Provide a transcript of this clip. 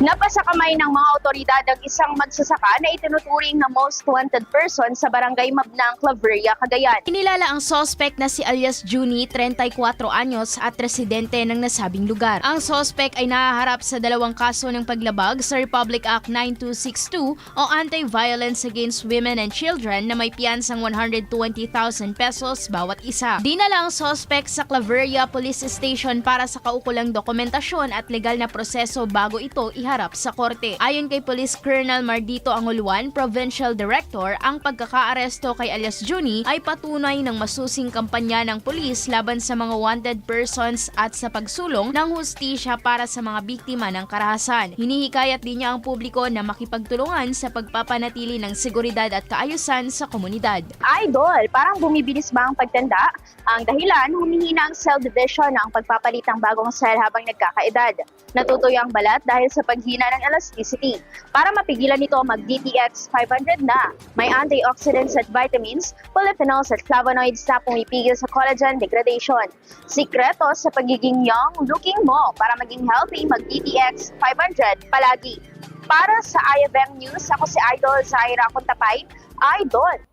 Napasa kamay ng mga otoridad ang isang magsasaka na itinuturing na most wanted person sa barangay Mabnang, Claveria, Cagayan. Inilala ang suspect na si alias Juni, 34 anyos at residente ng nasabing lugar. Ang suspect ay nahaharap sa dalawang kaso ng paglabag sa Republic Act 9262 o Anti-Violence Against Women and Children na may piyansang 120,000 pesos bawat isa. Dinala ang suspect sa Claveria Police Station para sa kaukulang dokumentasyon at legal na proseso bago ito iharap sa korte. Ayon kay Police Colonel Mardito Anguluan, Provincial Director, ang pagkakaaresto kay alias Juni ay patunay ng masusing kampanya ng pulis laban sa mga wanted persons at sa pagsulong ng hustisya para sa mga biktima ng karahasan. Hinihikayat din niya ang publiko na makipagtulungan sa pagpapanatili ng seguridad at kaayusan sa komunidad. Idol, parang bumibilis ba ang pagtanda? Ang dahilan, humihina ang cell division ng pagpapalit ng bagong cell habang nagkakaedad. Natutuyo ang balat dahil sa paghina ng elasticity. Para mapigilan ito, mag-DTX 500 na. May antioxidants at vitamins, polyphenols at flavonoids na pumipigil sa collagen degradation. Sikreto sa pagiging young looking mo para maging healthy, mag-DTX 500 palagi. Para sa IFM News, ako si Idol Zaira Contapay, Idol!